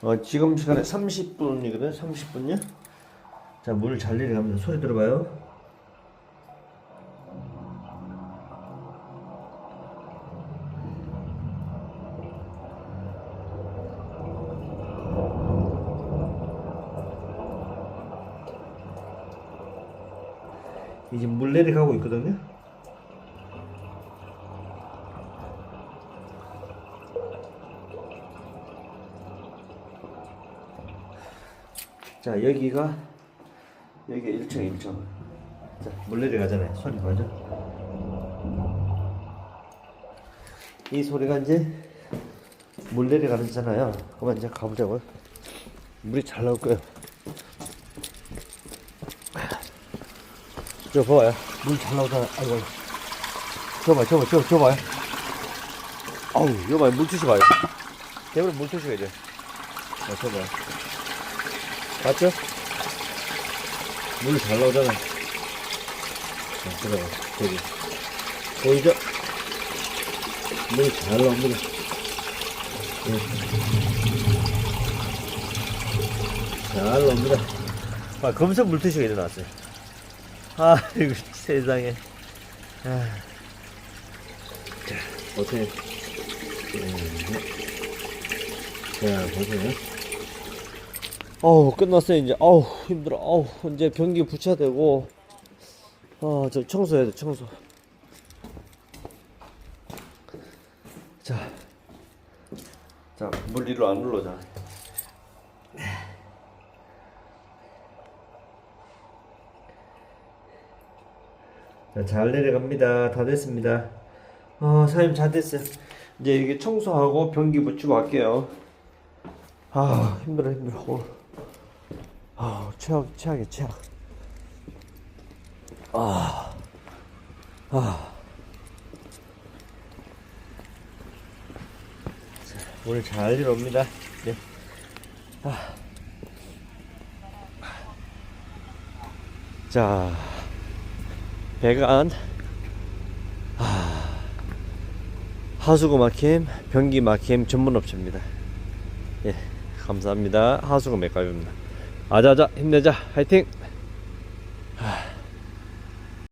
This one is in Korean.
어, 지금 시간에 30분이거든. 30분요. 자, 물을 잘 내려갑니다. 소리 들어봐요. 이제 물 내려가고 있거든요. 자 여기가 여기가 1층 1층. 자물 내려가잖아요. 소리 맞아 이 소리가 이제 물 내려가잖아요. 그만 이제 가보자고요 물이 잘 나올 거예요. 저 봐봐요. 물 잘 나오잖아. 아이고. 저 봐요 저 봐요 저, 저 봐요 아우 이거 봐요. 물투시 봐요. 대부분 물투시가 이제 어, 저 봐요 맞죠? 물이 잘 나오잖아. 자, 들어가, 저기. 보이죠? 물이 잘 나옵니다. 네. 잘 나옵니다. 아, 검색 물티슈가 일어났어요. 아, 이거 세상에. 아. 자, 보세요. 음. 자, 보세요. 어우 끝났어요 이제. 어우 힘들어. 어우 이제 변기 붙여야 되고. 아저 청소해야 돼 청소. 자 자물 위로 안 올라오잖아 자 잘 내려갑니다. 다 됐습니다. 아 사장님 잘 됐어요. 이제 이게 청소하고 변기 붙이고 할게요. 아 힘들어 힘들어 아 최악 최악이야 최악 아 아. 자, 오늘 잘 일 옵니다 네. 아. 자 배관 아. 하수구 막힘 변기 막힘 전문 업체입니다 예 감사합니다 하수구 맥가입니다 아자아자 힘내자. 화이팅